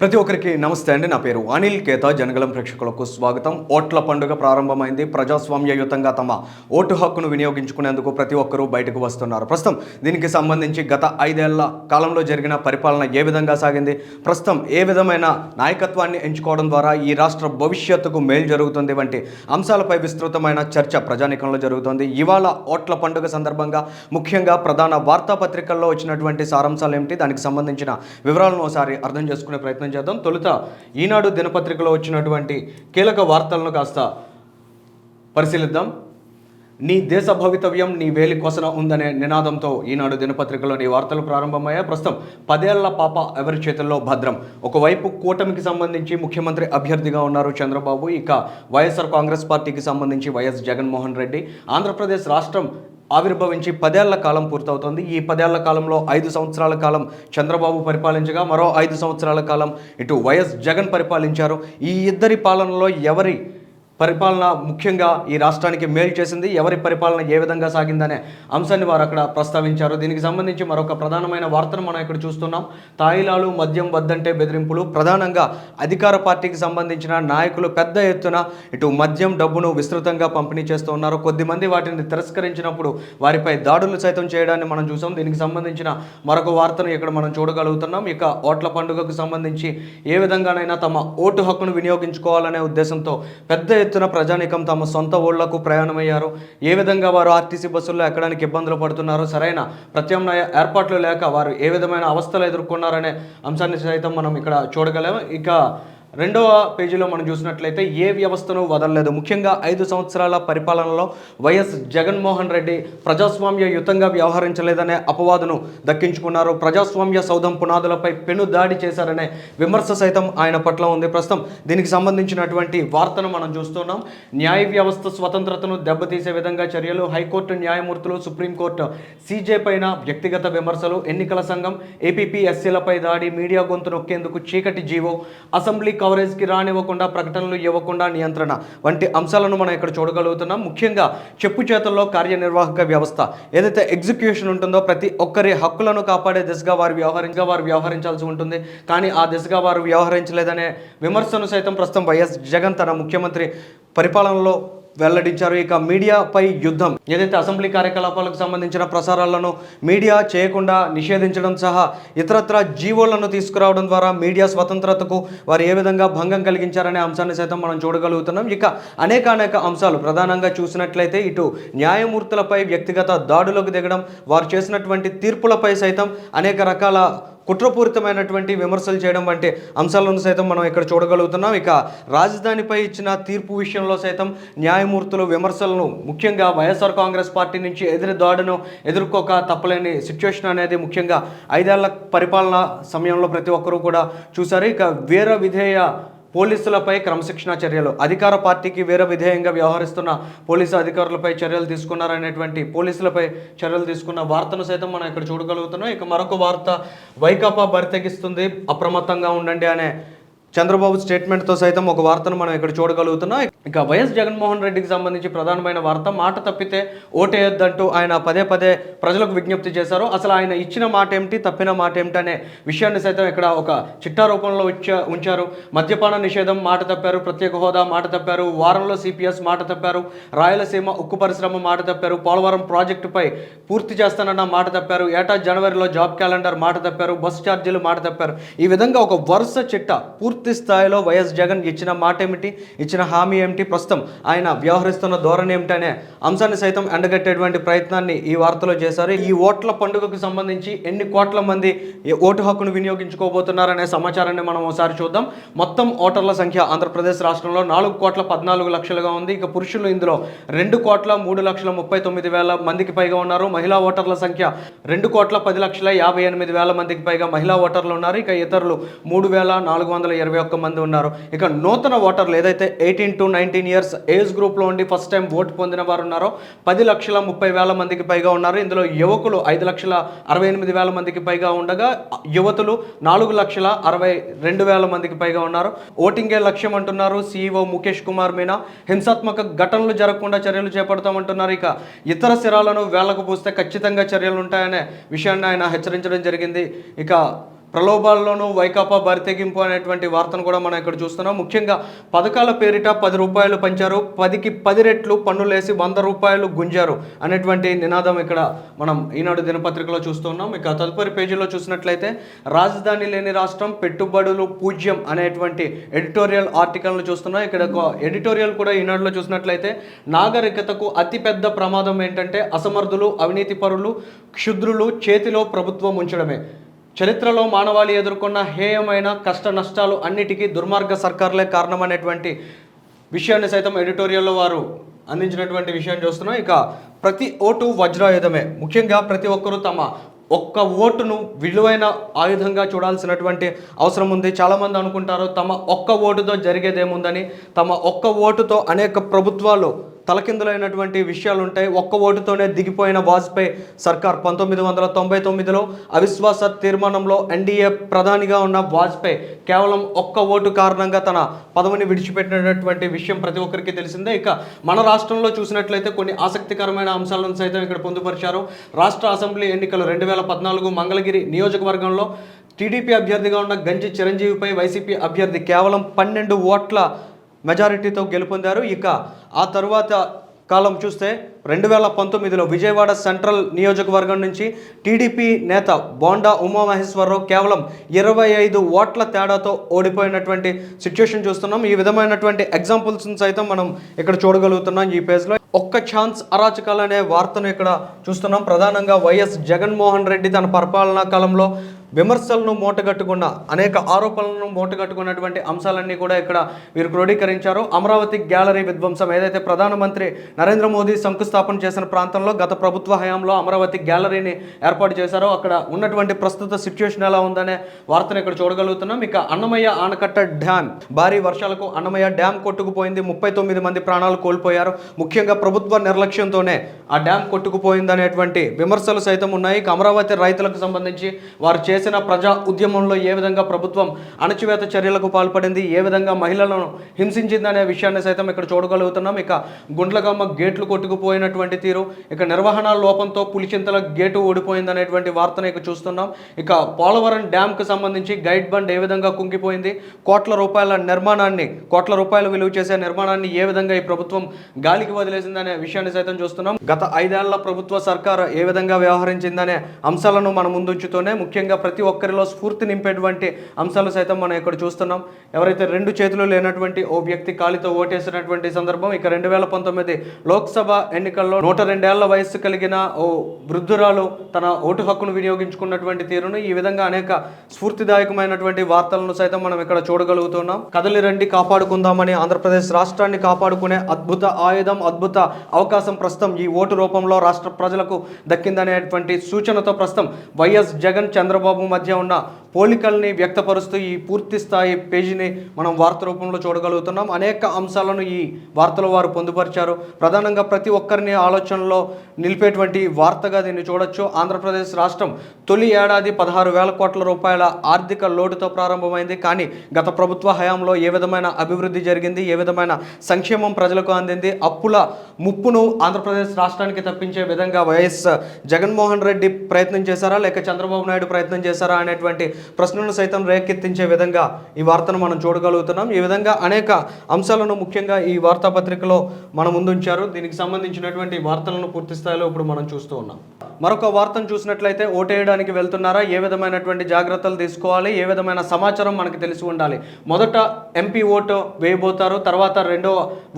ప్రతి ఒక్కరికి నమస్తే అండి. నా పేరు అనిల్ కేత. జనగలం ప్రేక్షకులకు స్వాగతం. ఓట్ల పండుగ ప్రారంభమైంది. ప్రజాస్వామ్యయుతంగా తమ ఓటు హక్కును వినియోగించుకునేందుకు ప్రతి ఒక్కరూ బయటకు వస్తున్నారు. ప్రస్తుతం దీనికి సంబంధించి గత ఐదేళ్ళ కాలంలో జరిగిన పరిపాలన ఏ విధంగా సాగింది? ప్రస్తుతం ఏ విధమైన నాయకత్వాన్ని ఎంచుకోవడం ద్వారా ఈ రాష్ట్ర భవిష్యత్తుకు మేలు జరుగుతుంది వంటి అంశాలపై విస్తృతమైన చర్చ ప్రజానికంలో జరుగుతుంది. ఇవాళ ఓట్ల పండుగ సందర్భంగా ముఖ్యంగా ప్రధాన వార్తాపత్రికల్లో వచ్చినటువంటి సారాంశాలు ఏమిటి? దానికి సంబంధించిన వివరాలను ఒకసారి అర్థం చేసుకునే ప్రయత్నం చేద్దాం. తొలుత ఈనాడు దినపత్రికలో వచ్చినటువంటి కీలక వార్తలను కాస్త పరిశీలిద్దాం. నీ దేశ భవితవ్యం నీ వేలి కొసన ఉందనే నినాదంతో ఈనాడు దినపత్రికలోని వార్తలు ప్రారంభమయ్యాయి. ప్రస్తుతం పదేళ్ళ పాప ఎవరి చేతుల్లో భద్రం? ఒకవైపు కూటమికి సంబంధించి ముఖ్యమంత్రి అభ్యర్థిగా ఉన్నారు చంద్రబాబు ఇక వైఎస్ఆర్ కాంగ్రెస్ పార్టీకి సంబంధించి వైఎస్ జగన్మోహన్ రెడ్డి. ఆంధ్రప్రదేశ్ రాష్ట్రం ఆవిర్భవించి పదేళ్ళ కాలం పూర్తవుతోంది. ఈ పదేళ్ళ కాలంలో ఐదు సంవత్సరాల కాలం చంద్రబాబు పరిపాలించగా మరో ఐదు సంవత్సరాల కాలం ఇటు వైఎస్ జగన్ పరిపాలించారు. ఈ ఇద్దరి పాలనలో ఎవరి పరిపాలన ముఖ్యంగా ఈ రాష్ట్రానికి మేలు చేసింది. ఎవరి పరిపాలన ఏ విధంగా సాగిందనే అంశాన్ని వారు అక్కడ ప్రస్తావించారు. దీనికి సంబంధించి మరొక ప్రధానమైన వార్తను మనం ఇక్కడ చూస్తున్నాం. తాయిలాలు మద్యం వద్దంటే బెదిరింపులు. ప్రధానంగా అధికార పార్టీకి సంబంధించిన నాయకులు పెద్ద ఎత్తున ఇటు మద్యం డబ్బును విస్తృతంగా పంపిణీ చేస్తూ ఉన్నారు. కొద్దిమంది వాటిని తిరస్కరించినప్పుడు వారిపై దాడులు సైతం చేయడాన్ని మనం చూసాం. దీనికి సంబంధించిన మరొక వార్తను ఇక్కడ మనం చూడగలుగుతున్నాం. ఇక ఓట్ల పండుగకు సంబంధించి ఏ విధంగానైనా తమ ఓటు హక్కును వినియోగించుకోవాలనే ఉద్దేశంతో పెద్ద ఎత్తున ప్రజానీకం తమ సొంత ఊళ్ళకు ప్రయాణమయ్యారు. ఏ విధంగా వారు ఆర్టీసీ బస్సుల్లో ఎక్కడానికి ఇబ్బందులు పడుతున్నారు సరైన ప్రత్యామ్నాయ ఏర్పాట్లు లేక వారు ఏ విధమైన అవస్థలు ఎదుర్కొన్నారనే అంశాన్ని సైతం మనం ఇక్కడ చూడగలం. ఇక రెండవ పేజీలో మనం చూసినట్లయితే ఏ వ్యవస్థను వదలలేదు? ముఖ్యంగా ఐదు సంవత్సరాల పరిపాలనలో వైఎస్ జగన్మోహన్ రెడ్డి ప్రజాస్వామ్య యుతంగా వ్యవహరించలేదనే అపవాదును దక్కించుకున్నారు. ప్రజాస్వామ్య సౌధం పునాదులపై పెను దాడి చేశారనే విమర్శ సైతం ఆయన పట్ల ఉంది. ప్రస్తుతం దీనికి సంబంధించినటువంటి వార్తను మనం చూస్తున్నాం. న్యాయ వ్యవస్థ స్వతంత్రతను దెబ్బతీసే విధంగా చర్యలు. హైకోర్టు న్యాయమూర్తులు సుప్రీంకోర్టు సీజే పైన వ్యక్తిగత విమర్శలు. ఎన్నికల సంఘం ఏపీపీఎస్సీలపై దాడి మీడియా గొంతు నొక్కేందుకు చీకటి జీవో. అసెంబ్లీ కవరేజ్కి రానివ్వకుండా ప్రకటనలు ఇవ్వకుండా నియంత్రణ వంటి అంశాలను మనం ఇక్కడ చూడగలుగుతున్నాం. ముఖ్యంగా చెప్పు చేతుల్లో కార్యనిర్వాహక వ్యవస్థ ఏదైతే ఎగ్జిక్యూషన్ ఉంటుందో ప్రతి ఒక్కరి హక్కులను కాపాడే దిశగా వారు వ్యవహరించగా వారు వ్యవహరించాల్సి ఉంటుంది. కానీ ఆ దిశగా వారు వ్యవహరించలేదనే విమర్శను సైతం ప్రస్తుతం వైఎస్ జగన్ తన ముఖ్యమంత్రి పరిపాలనలో వెల్లడించారు. ఇక మీడియాపై యుద్ధం. ఏదైతే అసెంబ్లీ కార్యకలాపాలకు సంబంధించిన ప్రసారాలను మీడియా చేయకుండా నిషేధించడం సహా ఇతరత్ర జీవోలను తీసుకురావడం ద్వారా మీడియా స్వతంత్రతకు వారు ఏ విధంగా భంగం కలిగించారనే అంశాన్ని సైతం మనం చూడగలుగుతున్నాం. ఇక అనేక అనేక అంశాలు ప్రధానంగా చూసినట్లయితే ఇటు న్యాయమూర్తులపై వ్యక్తిగత దాడులకు దిగడం వారు చేసినటువంటి తీర్పులపై సైతం అనేక రకాల కుట్రపూరితమైనటువంటి విమర్శలు చేయడం వంటి అంశాలను సైతం మనం ఇక్కడ చూడగలుగుతున్నాం. ఇక రాజధానిపై ఇచ్చిన తీర్పు విషయంలో సైతం న్యాయమూర్తులు విమర్శలను ముఖ్యంగా వైఎస్ఆర్ కాంగ్రెస్ పార్టీ నుంచి ఎదురు దాడును ఎదుర్కోక తప్పలేని సిచ్యువేషన్ అనేది ముఖ్యంగా ఐదేళ్ళ పరిపాలన సమయంలో ప్రతి ఒక్కరూ కూడా చూశారు. ఇక వీర విధేయ పోలీసులపై క్రమశిక్షణ చర్యలు. అధికార పార్టీకి వేరే విధేయంగా వ్యవహరిస్తున్న పోలీసు అధికారులపై చర్యలు తీసుకున్నారనేటువంటి పోలీసులపై చర్యలు తీసుకున్న వార్తను సైతం మనం ఇక్కడ చూడగలుగుతున్నాం. ఇక మరొక వార్త వైకాపా బరితెగిస్తుంది. అప్రమత్తంగా ఉండండి అనే చంద్రబాబు స్టేట్మెంట్తో సైతం ఒక వార్తను మనం ఇక్కడ చూడగలుగుతున్నాం. ఇక వైఎస్ జగన్మోహన్ రెడ్డికి సంబంధించి ప్రధానమైన వార్త మాట తప్పితే ఓటేయొద్దంటూ ఆయన పదే పదే ప్రజలకు విజ్ఞప్తి చేశారు. అసలు ఆయన ఇచ్చిన మాట ఏమిటి తప్పిన మాట ఏమిటి అనే విషయాన్ని సైతం ఇక్కడ ఒక చిట్టా రూపంలో ఉంచారు. మద్యపాన నిషేధం మాట తప్పారు ప్రత్యేక హోదా మాట తప్పారు. వారంలో సిపిఎస్ మాట తప్పారు. రాయలసీమ ఉక్కు పరిశ్రమ మాట తప్పారు. పోలవరం ప్రాజెక్టుపై పూర్తి చేస్తానన్న మాట తప్పారు. ఏటా జనవరిలో జాబ్ క్యాలెండర్ మాట తప్పారు. బస్సు ఛార్జీలు మాట తప్పారు. ఈ విధంగా ఒక వరుస చిట్టా పూర్తి పూర్తి స్థాయిలో వైఎస్ జగన్ ఇచ్చిన మాట ఏమిటి ఇచ్చిన హామీ ఏమిటి? ప్రస్తుతం ఆయన వ్యవహరిస్తున్న ధోరణి ఏమిటి అనే అంశాన్ని సైతం ఎండగట్టేటువంటి ప్రయత్నాన్ని ఈ వార్తలో చేశారు. ఈ ఓట్ల పండుగకు సంబంధించి ఎన్ని కోట్ల మంది ఓటు హక్కును వినియోగించుకోబోతున్నారనే సమాచారాన్ని మనం ఒకసారి చూద్దాం. మొత్తం ఓటర్ల సంఖ్య ఆంధ్రప్రదేశ్ రాష్ట్రంలో నాలుగు కోట్ల పద్నాలుగు లక్షలుగా ఉంది. ఇక పురుషులు ఇందులో రెండు కోట్ల మూడు లక్షల ముప్పై తొమ్మిది వేల మందికి పైగా ఉన్నారు. మహిళా ఓటర్ల సంఖ్య రెండు కోట్ల పది లక్షల యాభై ఎనిమిది వేల మందికి పైగా మహిళా ఓటర్లు ఉన్నారు. ఇక ఇతరులు మూడు వేల నాలుగు వందల ఇరవై ఒక్క మంది ఉన్నారు. ఇక నూతన ఓటర్లు ఏదైతే eighteen to nineteen years age గ్రూప్లో ఉండి ఫస్ట్ టైం ఓటు పొందిన వారు ఉన్నారో పది లక్షల ముప్పై వేల మందికి పైగా ఉన్నారు. ఇందులో యువకులు ఐదు లక్షల అరవై ఎనిమిది వేల మందికి పైగా ఉండగా యువతులు నాలుగు లక్షల అరవై రెండు వేల మందికి పైగా ఉన్నారు. ఓటింగే లక్ష్యం అంటున్నారు సీఈఓ ముఖేష్ కుమార్ మీనా. హింసాత్మక ఘటనలు జరగకుండా చర్యలు చేపడతామంటున్నారు. ఇక ఇతర సిరాలను వేళ్ళకు పూస్తే ఖచ్చితంగా చర్యలు ఉంటాయనే విషయాన్ని ఆయన హెచ్చరించడం జరిగింది. ఇక ప్రలోభాల్లోనూ వైకాపా బరితెగింపు అనేటువంటి వార్తను కూడా మనం ఇక్కడ చూస్తున్నాం. ముఖ్యంగా పథకాల పేరిట పది రూపాయలు పంచారు. పదికి పది రెట్లు పన్నులు వేసి వంద రూపాయలు గుంజారు అనేటువంటి నినాదం ఇక్కడ మనం ఈనాడు దినపత్రికలో చూస్తున్నాం. ఇక తదుపరి పేజీలో చూసినట్లయితే రాజధాని లేని రాష్ట్రం పెట్టుబడులు పూజ్యం అనేటువంటి ఎడిటోరియల్ ఆర్టికల్ను చూస్తున్నాం. ఇక్కడ ఒక ఎడిటోరియల్ కూడా ఈనాడులో చూసినట్లయితే నాగరికతకు అతిపెద్ద ప్రమాదం ఏంటంటే అసమర్థులు అవినీతి పరులు క్షుద్రులు చేతిలో ప్రభుత్వం ఉంచడమే. చరిత్రలో మానవాళి ఎదుర్కొన్న హేయమైన కష్ట నష్టాలు అన్నిటికీ దుర్మార్గ సర్కారులే కారణమనేటువంటి విషయాన్ని సైతం ఎడిటోరియల్లో వారు అందించినటువంటి విషయాన్ని చూస్తున్నాం. ఇక ప్రతి ఓటు వజ్రాయుధమే. ముఖ్యంగా ప్రతి ఒక్కరూ తమ ఒక్క ఓటును విలువైన ఆయుధంగా చూడాల్సినటువంటి అవసరం ఉంది. చాలామంది అనుకుంటారు తమ ఒక్క ఓటుతో జరిగేదేముందని తమ ఒక్క ఓటుతో అనేక ప్రభుత్వాలు తలకిందులైనటువంటి విషయాలు ఉంటాయి ఒక్క ఓటుతోనే దిగిపోయిన వాజ్పేయి సర్కార్ పంతొమ్మిది వందల తొంభై తొమ్మిదిలో అవిశ్వాస తీర్మానంలో ఎన్డీఏ ప్రధానిగా ఉన్న వాజ్పేయి కేవలం ఒక్క ఓటు కారణంగా తన పదవిని విడిచిపెట్టినటువంటి విషయం ప్రతి ఒక్కరికి తెలిసిందే. ఇక మన రాష్ట్రంలో చూసినట్లయితే కొన్ని ఆసక్తికరమైన అంశాలను సైతం ఇక్కడ పొందుపరిచారు. రాష్ట్ర అసెంబ్లీ ఎన్నికలు రెండు వేల పద్నాలుగు మంగళగిరి నియోజకవర్గంలో టీడీపీ అభ్యర్థిగా ఉన్న గంజి చిరంజీవిపై వైసీపీ అభ్యర్థి కేవలం పన్నెండు ఓట్ల మెజారిటీతో గెలుపొందారు. ఇక ఆ తర్వాత కాలం చూస్తే రెండు వేల పంతొమ్మిదిలో విజయవాడ సెంట్రల్ నియోజకవర్గం నుంచి టీడీపీ నేత బోండా ఉమామహేశ్వరరావు కేవలం ఇరవై ఐదు ఓట్ల తేడాతో ఓడిపోయినటువంటి సిచ్యుయేషన్ చూస్తున్నాం. ఈ విధమైనటువంటి ఎగ్జాంపుల్స్ని సైతం మనం ఇక్కడ చూడగలుగుతున్నాం ఈ పేజ్లో. ఒక్క ఛాన్స్ అరాచకాలు అనే వార్తను ఇక్కడ చూస్తున్నాం. ప్రధానంగా వైఎస్ జగన్మోహన్ రెడ్డి తన పరిపాలనా కాలంలో విమర్శలను మూటగట్టుకున్న అనేక ఆరోపణలను మూటగట్టుకున్నటువంటి అంశాలన్నీ కూడా ఇక్కడ వీరు క్రోడీకరించారు. అమరావతి గ్యాలరీ విధ్వంసం ఏదైతే ప్రధానమంత్రి నరేంద్ర మోదీ శంకుస్థాపన చేసిన ప్రాంతంలో గత ప్రభుత్వ హయాంలో అమరావతి గ్యాలరీని ఏర్పాటు చేశారో అక్కడ ఉన్నటువంటి ప్రస్తుత సిచ్యువేషన్ ఎలా ఉందనే వార్తను ఇక్కడ చూడగలుగుతున్నాం. ఇక అన్నమయ్య ఆనకట్ట డ్యామ్ భారీ వర్షాలకు అన్నమయ్య డ్యామ్ కొట్టుకుపోయింది. ముప్పై తొమ్మిది మంది ప్రాణాలు కోల్పోయారు. ముఖ్యంగా ప్రభుత్వ నిర్లక్ష్యంతోనే ఆ డ్యామ్ కొట్టుకుపోయింది అనేటువంటి విమర్శలు సైతం ఉన్నాయి. ఇక అమరావతి రైతులకు సంబంధించి వారు చేసిన ప్రజా ఉద్యమంలో ఏ విధంగా ప్రభుత్వం అణచివేత చర్యలకు పాల్పడింది ఏ విధంగా మహిళలను హింసించింది అనే విషయాన్ని సైతం ఇక్కడ చూడగలుగుతున్నాం. ఇక గుండ్లగమ్మ గేట్లు కొట్టుకుపోయినటువంటి తీరు ఇక నిర్వహణ లోపంతో పులిచింతల గేటు ఓడిపోయింది అనేటువంటి వార్తను ఇక చూస్తున్నాం. ఇక పోలవరం డ్యామ్కి సంబంధించి గైడ్ బండ్ ఏ విధంగా కుంగిపోయింది కోట్ల రూపాయల నిర్మాణాన్ని కోట్ల రూపాయలు విలువ చేసే నిర్మాణాన్ని ఏ విధంగా ఈ ప్రభుత్వం గాలికి వదిలేసిందనే విషయాన్ని సైతం చూస్తున్నాం. గత ఐదేళ్ళ ప్రభుత్వ సర్కార్ ఏ విధంగా వ్యవహరించిందనే అంశాలను మన ముందుంచుతూనే ముఖ్యంగా ప్రతి ఒక్కరిలో స్ఫూర్తి నింపేటువంటి అంశాలు సైతం మనం ఇక్కడ చూస్తున్నాం. ఎవరైతే రెండు చేతులు లేనటువంటి ఓ వ్యక్తి కాలితో ఓటేసినటువంటి సందర్భం ఇక రెండు వేల పంతొమ్మిది లోక్సభ ఎన్నికల్లో నూట రెండేళ్ళ వయస్సు కలిగిన ఓ వృద్ధురాలు తన ఓటు హక్కును వినియోగించుకున్నటువంటి తీరును ఈ విధంగా అనేక స్ఫూర్తిదాయకమైనటువంటి వార్తలను సైతం మనం ఇక్కడ చూడగలుగుతున్నాం. కదలి రండి కాపాడుకుందామని ఆంధ్రప్రదేశ్ రాష్ట్రాన్ని కాపాడుకునే అద్భుత ఆయుధం అద్భుత అవకాశం ప్రస్తుతం ఈ ఓటు రూపంలో రాష్ట్ర ప్రజలకు దక్కిందనేటువంటి సూచనతో ప్రస్తుతం వైఎస్ జగన్ చంద్రబాబు మధ్య ఉన్న పోలికల్ని వ్యక్తపరుస్తూ ఈ పూర్తి స్థాయి పేజీని మనం వార్త రూపంలో చూడగలుగుతున్నాం. అనేక అంశాలను ఈ వార్తలో వారు పొందుపరిచారు. ప్రధానంగా ప్రతి ఒక్కరిని ఆలోచనలో నిలిపేటువంటి వార్తగా దీన్ని చూడొచ్చు. ఆంధ్రప్రదేశ్ రాష్ట్రం తొలి ఏడాది పదహారు వేల కోట్ల రూపాయల ఆర్థిక లోటుతో ప్రారంభమైంది. కానీ గత ప్రభుత్వ హయాంలో ఏ విధమైన అభివృద్ధి జరిగింది? ఏ విధమైన సంక్షేమం ప్రజలకు అందింది? అప్పుల ముప్పును ఆంధ్రప్రదేశ్ రాష్ట్రానికి తప్పించే విధంగా వైఎస్ జగన్మోహన్ రెడ్డి ప్రయత్నం చేశారా? లేక చంద్రబాబు నాయుడు ప్రయత్నం చేశారా? అనేటువంటి ప్రశ్నలను సైతం రేకెత్తించే విధంగా ఈ వార్తను మనం చూడగలుగుతున్నాం. ఈ విధంగా అనేక అంశాలను ముఖ్యంగా ఈ వార్తాపత్రికలో మన ముందుంచారు. దీనికి సంబంధించినటువంటి వార్తలను పూర్తి స్థాయిలో ఇప్పుడు మనం చూస్తూ ఉన్నాం. మరొక వార్తను చూసినట్లయితే ఓటేయడానికి వెళ్తున్నారా? ఏ విధమైనటువంటి జాగ్రత్తలు తీసుకోవాలి? ఏ విధమైన సమాచారం మనకు తెలిసి ఉండాలి? మొదట ఎంపీ ఓటు వేయబోతారు. తర్వాత రెండో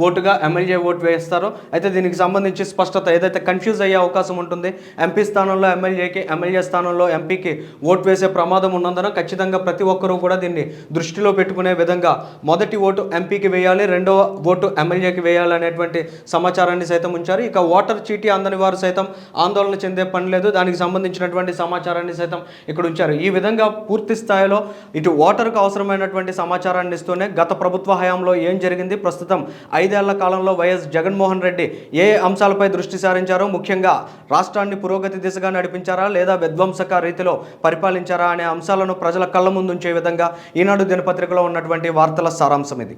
ఓటుగా ఎమ్మెల్యే ఓటు వేస్తారు. అయితే దీనికి సంబంధించి స్పష్టత ఏదైతే కన్ఫ్యూజ్ అయ్యే అవకాశం ఉంటుంది ఎంపీ స్థానంలో ఎమ్మెల్యేకి ఎమ్మెల్యే స్థానంలో ఎంపీకి ఓటు వేసే ప్రమాదం ఉన్నందున ఖచ్చితంగా ప్రతి ఒక్కరూ కూడా దీన్ని దృష్టిలో పెట్టుకునే విధంగా మొదటి ఓటు ఎంపీకి వేయాలి రెండవ ఓటు ఎమ్మెల్యేకి వేయాలి అనేటువంటి సమాచారాన్ని సైతం ఉంచారు. ఇక ఓటర్ చీటీ అందని వారు సైతం ఆందోళన చెందే పని లేదు. దానికి సంబంధించినటువంటి సమాచారాన్ని సైతం ఇక్కడ ఉంచారు. ఈ విధంగా పూర్తి స్థాయిలో ఇటు ఓటర్కు అవసరమైనటువంటి సమాచారాన్ని ఇస్తూనే గత ప్రభుత్వ హయాంలో ఏం జరిగింది? ప్రస్తుతం ఐదేళ్ళ కాలంలో వైఎస్ జగన్మోహన్ రెడ్డి ఏ అంశాలపై దృష్టి సారించారో ముఖ్యంగా రాష్ట్రాన్ని పురోగతి దిశగా నడిపించారా లేదా విధ్వంసక రీతిలో పరిపాలించారా అనే అంశాలను ప్రజల కళ్ళ ముందుంచే విధంగా ఈనాడు దినపత్రికలో ఉన్నటువంటి వార్తల సారాంశం ఇది.